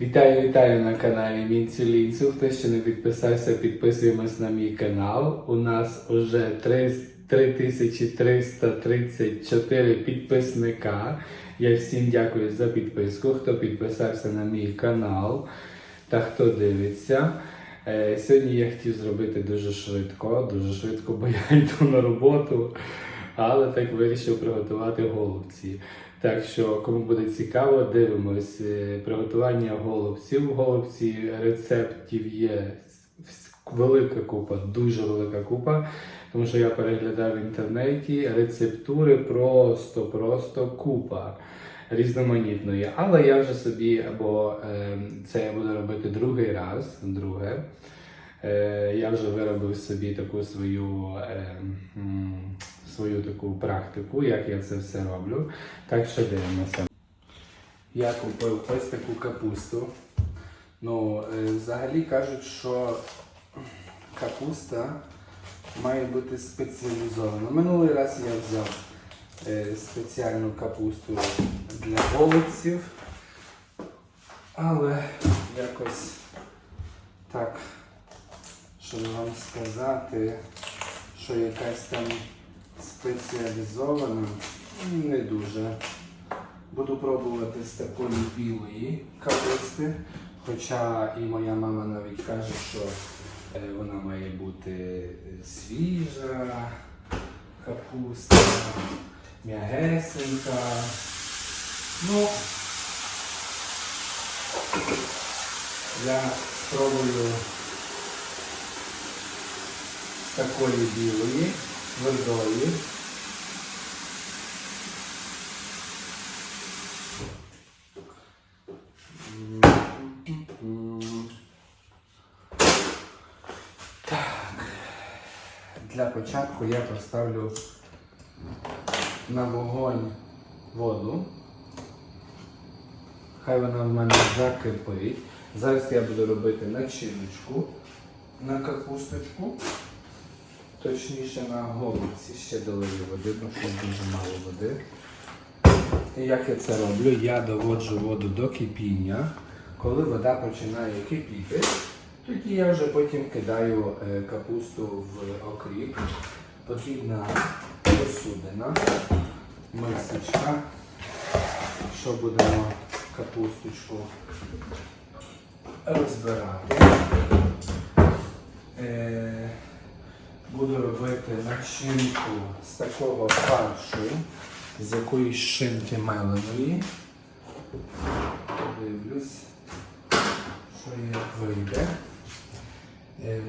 Вітаю, вітаю на каналі Мінцю Лінцю. Хто ще не підписався, підписуємось на мій канал. У нас уже 3334 підписника. Я всім дякую за підписку, хто підписався на мій канал та хто дивиться. Е, Сьогодні я хотів зробити дуже швидко, дуже швидко, бо я йду на роботу, але так вирішив приготувати голубці. Так що, кому буде цікаво, дивимось е, приготування голубців. Голубці рецептів є велика купа, дуже велика купа. Тому що я переглядав в інтернеті рецептури просто, просто купа різноманітної. Але я вже собі, або е, це я буду робити другий раз, друге. Е, я вже виробив собі таку свою, е, свою таку практику, як я це все роблю. Так що дивимося. Я купив ось таку капусту. Ну, е, взагалі кажуть, що капуста має бути спеціалізована. Минулий раз я взяв е, спеціальну капусту для голубців, але якось так, щоб вам сказати, що якась там спеціалізована, не дуже. Буду пробувати з такої білої капусти. Хоча і моя мама навіть каже, що е, вона має бути свіжа капуста, м'ягесенька. Ну, я спробую з такої білої, твердої. Так. Для початку я поставлю на вогонь воду. Хай вона в мене закипить. Зараз я буду робити начиночку на капусточку. Точніше на голубці ще долию води, бо що дуже мало води. І як я це роблю? Я доводжу воду до кипіння. Коли вода починає кипіти, тоді я вже потім кидаю е, капусту в окріп. Потрібна посудина, мисочка. Що будемо капусточку розбирати. Буду робити начинку з такого фаршу, з якоїсь шинки меленої. Подивлюсь, що як вийде. Е,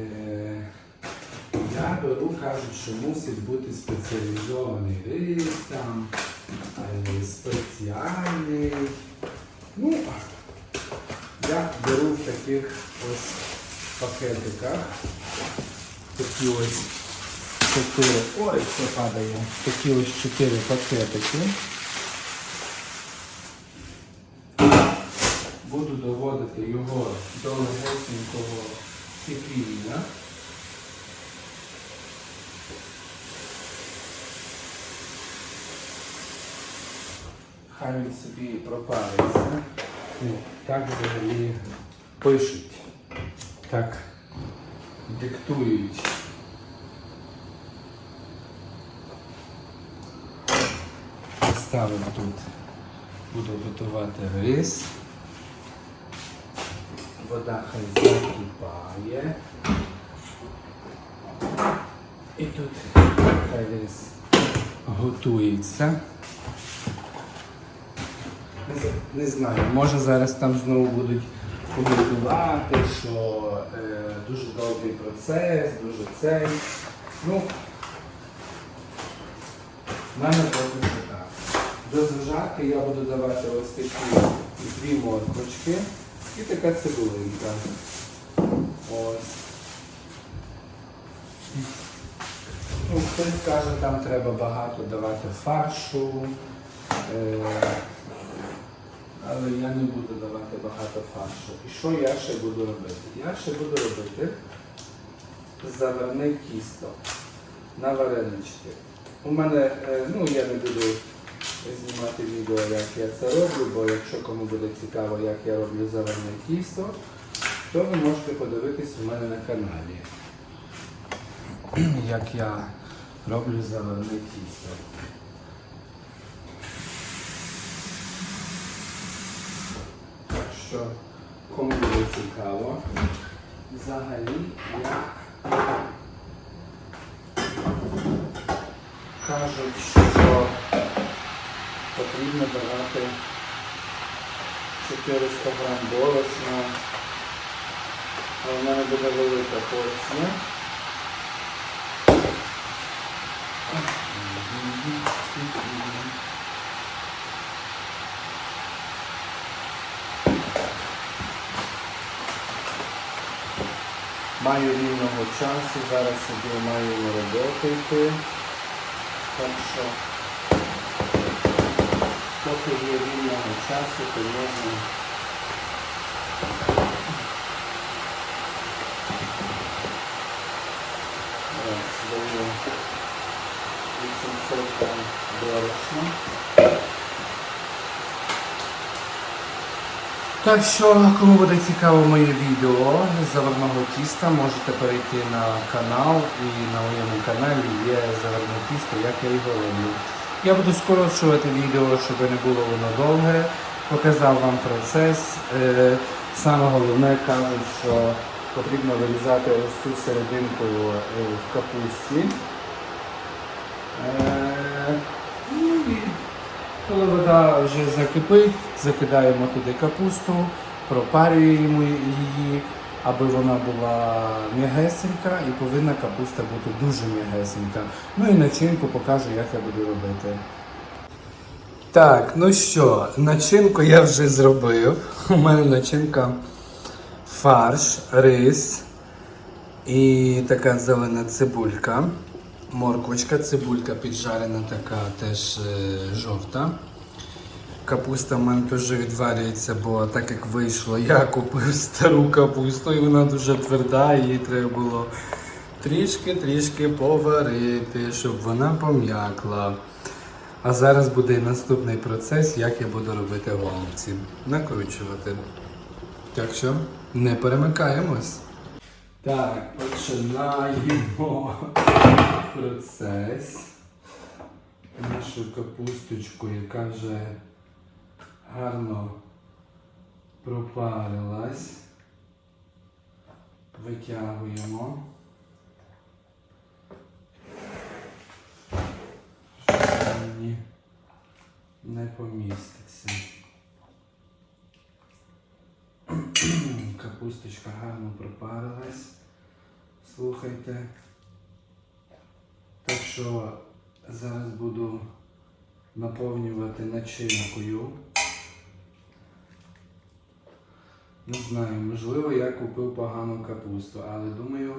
я беру, кажуть, що мусить бути спеціалізований рис там, е, спеціальний. Ну, я беру в таких ось пакетиках. Такі ось чотири. Ой, все падає. Такі ось чотири пакетики. Буду доводити його до легесенького кипіння. Хай він собі пропариться. Ну, так взагалі пишуть. Так диктують. Ставимо тут. Буду готувати рис. Вода хай закипає. І тут хай рис готується. Не знаю, може зараз там знову будуть коментувати, що е, дуже довгий процес, дуже цей. Ну, в мене поки що так. До зажарки я буду давати ось такі дві морквочки і така цибулинка. Ось. Ну, хтось каже, там треба багато давати фаршу. Е, але я не буду давати багато фаршу. І що я ще буду робити? Я ще буду робити заварне тісто на варенички. У мене, е, ну я не буду знімати відео, як я це роблю, бо якщо кому буде цікаво, як я роблю зелене тісто, то ви можете подивитись у мене на каналі. Як я роблю зелене тісто. Так що, кому буде цікаво, взагалі я кажуть, що потрібно давати 400 грам борошна, але в мене буде велика порція. Маю рівного часу, зараз собі маю на роботу йти. Так що поки є вільного часу, то можна. Даю 800 грам Так що, кому буде цікаво моє відео з заварного тіста, можете перейти на канал і на моєму каналі є заварне тісто, як я його роблю. Я буду скорочувати відео, щоб не було воно довге. Показав вам процес. Е, Саме головне кажуть, що потрібно вирізати ось цю серединку е, в капусті. Коли вода вже закипить, закидаємо туди капусту, пропарюємо її, аби вона була м'ягесенька і повинна капуста бути дуже м'ягесенька. Ну і начинку покажу, як я буду робити. Так, ну що, начинку я вже зробив. У мене начинка фарш, рис і така зелена цибулька. Морквочка, цибулька піджарена, така теж е, жовта. Капуста в мене теж відварюється, бо так як вийшло, я купив стару капусту і вона дуже тверда, її треба було трішки-трішки поварити, щоб вона пом'якла. А зараз буде наступний процес, як я буду робити голубці. Накручувати. Так що не перемикаємось. Так, починаємо процес. Нашу капусточку, яка вже гарно пропарилась. Витягуємо. Мені не поміститься. Капусточка гарно пропарилась. Слухайте. Що зараз буду наповнювати начинкою. Не знаю, можливо, я купив погану капусту, але думаю,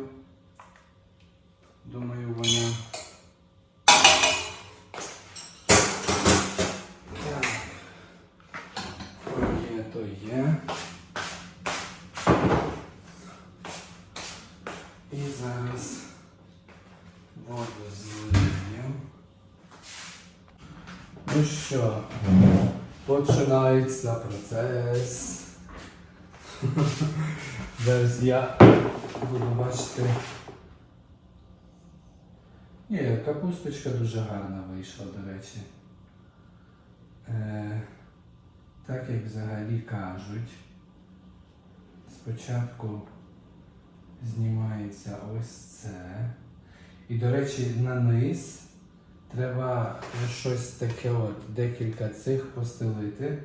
думаю, вона. Починається процес. Зараз я буду бачити. Ні, капусточка дуже гарна вийшла, до речі. Е, так як взагалі кажуть, спочатку знімається ось це. І, до речі, на низ треба щось таке от, декілька цих постелити,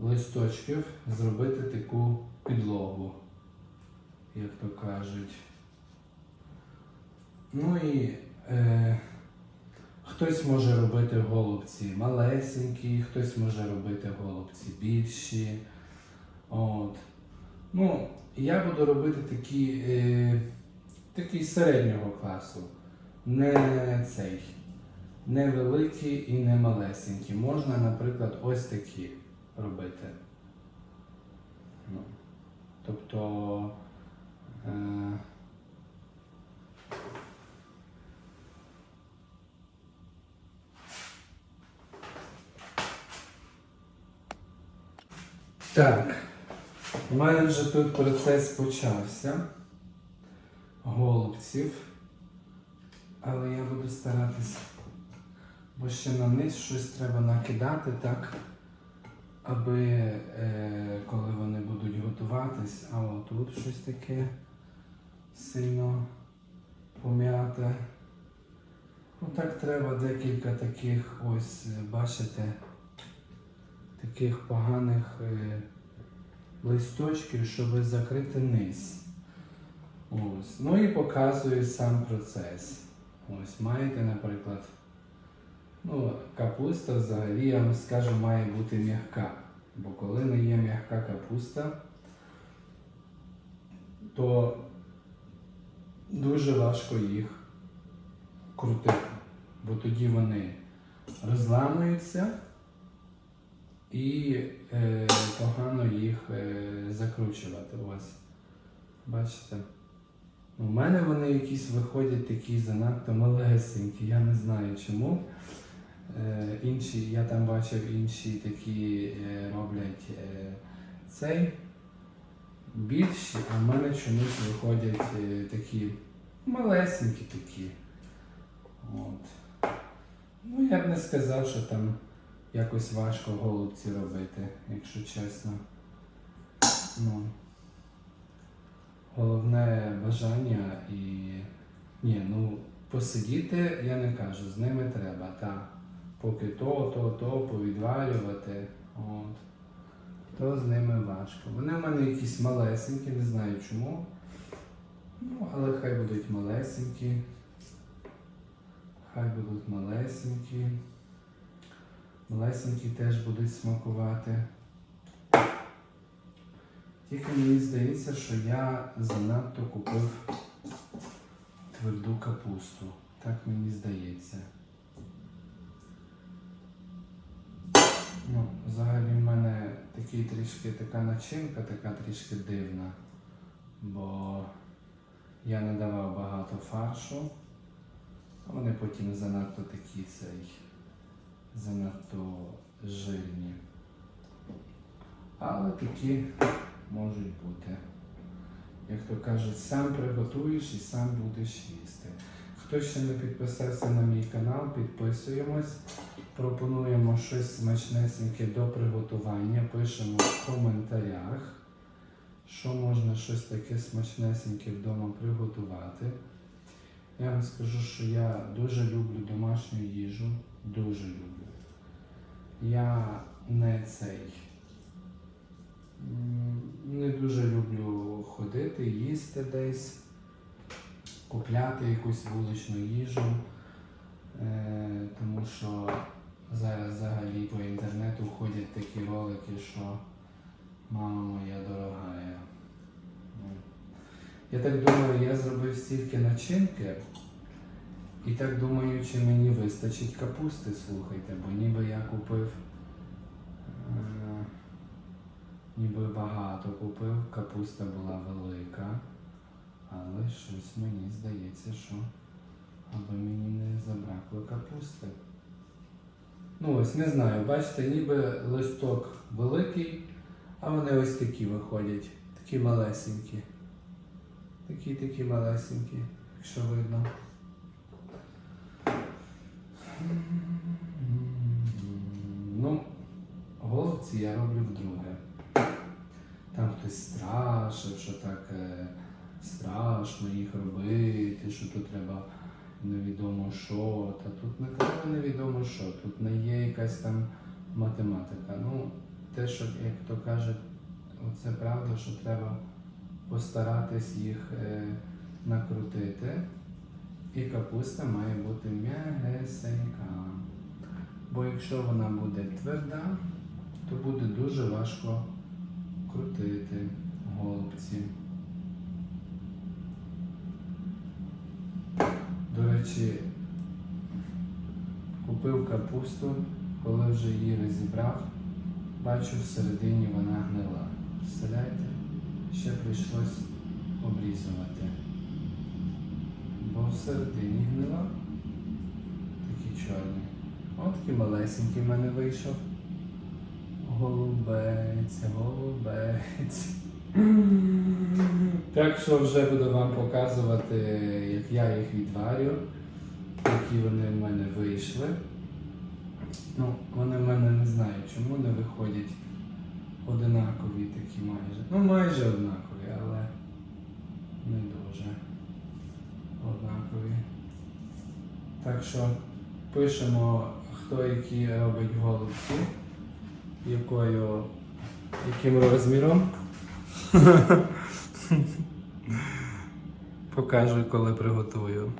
листочків, зробити таку підлогу, як то кажуть. Ну і е, хтось може робити голубці малесенькі, хтось може робити голубці більші. От. Ну, я буду робити такі, е, такі середнього класу. Не цей. Не великі і не малесенькі. Можна, наприклад, ось такі робити. Ну, Тобто е, Так, у мене вже тут процес почався голубців, але я буду старатися, бо ще на низ щось треба накидати, так? Аби е, коли вони будуть готуватись, а отут щось таке сильно пом'яте. Ну так треба декілька таких ось, е, бачите, таких поганих е, листочків, щоб закрити низ. Ось. Ну і показую сам процес. Ось маєте, наприклад, ну, капуста взагалі, я вам скажу, має бути м'яка. Бо коли не є м'яка капуста, то дуже важко їх крутити. Бо тоді вони розламуються і е, погано їх е, закручувати. Ось. Бачите? У мене вони якісь виходять такі занадто малесенькі, я не знаю чому. Е, інші, я там бачив інші такі е, роблять е, цей більші, а в мене чомусь виходять такі малесенькі такі. От. Ну, я б не сказав, що там якось важко голубці робити, якщо чесно. Ну, головне бажання і. Ні, ну посидіти, я не кажу, з ними треба, та поки то, то, то повідвалювати. От. То з ними важко. Вони в мене якісь малесенькі, не знаю чому. Ну, але хай будуть малесенькі. Хай будуть малесенькі. Малесенькі теж будуть смакувати. Тільки мені здається, що я занадто купив тверду капусту. Так мені здається. Ну, взагалі в мене такий трішки така начинка, така трішки дивна, бо я не давав багато фаршу, а вони потім занадто такі цей, занадто жирні. Але такі можуть бути. Як то кажуть, сам приготуєш і сам будеш їсти. Хто ще не підписався на мій канал, підписуємось. Пропонуємо щось смачнесеньке до приготування. Пишемо в коментарях, що можна щось таке смачнесеньке вдома приготувати. Я вам скажу, що я дуже люблю домашню їжу. Дуже люблю. Я не цей. Не дуже люблю ходити, їсти десь, купляти якусь вуличну їжу. Е, тому що зараз взагалі по інтернету ходять такі ролики, що мама моя дорогая. Ну, Я так думаю, я зробив стільки начинки, і так думаю, чи мені вистачить капусти, слухайте, бо ніби я купив. е, Ніби багато купив, капуста була велика, але щось мені здається, що аби мені не забракло капусти. Ну ось не знаю, бачите, ніби листок великий, а вони ось такі виходять, такі малесенькі. Такі такі малесенькі, якщо видно. Ну, голубці я роблю вдруге. Там хтось страшив, що так е, страшно їх робити, що тут треба невідомо що, та тут не треба невідомо що, тут не є якась там математика. Ну, те, що, як то кажуть, це правда, що треба постаратись їх е, накрутити. І капуста має бути м'ягесенька. Бо якщо вона буде тверда, то буде дуже важко крутити голубці. До речі, купив капусту, коли вже її розібрав, бачу всередині вона гнила. Представляєте? Ще прийшлось обрізувати. Бо всередині гнила такі чорні. От такий малесенький в мене вийшов Голубець, голубець. Так що вже буду вам показувати, як я їх відварю, які вони в мене вийшли. Ну, вони в мене не знаю, чому не виходять одинакові такі майже. Ну, майже однакові, але не дуже однакові. Так що пишемо, хто які робить голубці, якою, яким розміром. Покажу, коли приготую.